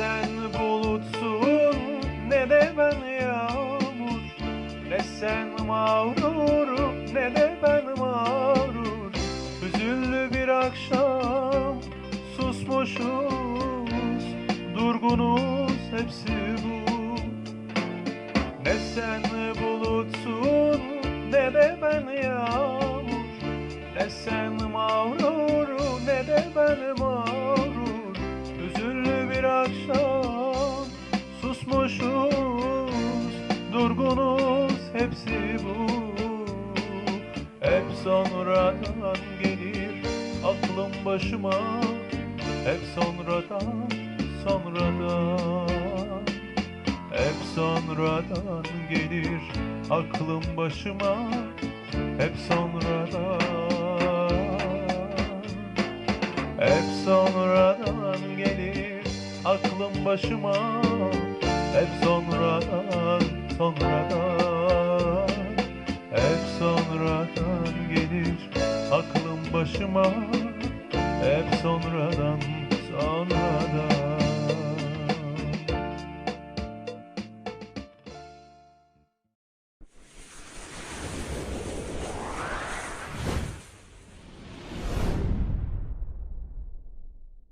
sen bulutsun ne de ben yağmur. Ne sen mağrur ne de ben mağrur Hüzünlü bir akşam susmuşuz. Durgunuz hepsi bu. Ne sen bulutsun ne de ben yağmur. Ne sen mağrur ne de ben mağrur Durgunuz hepsi bu. Hep sonradan gelir aklım başıma. Hep sonradan sonradan. Hep sonradan gelir aklım başıma. Hep sonradan. Hep sonradan gelir aklım başıma. Hep sonradan sonradan Hep sonradan gelir aklım başıma Hep sonradan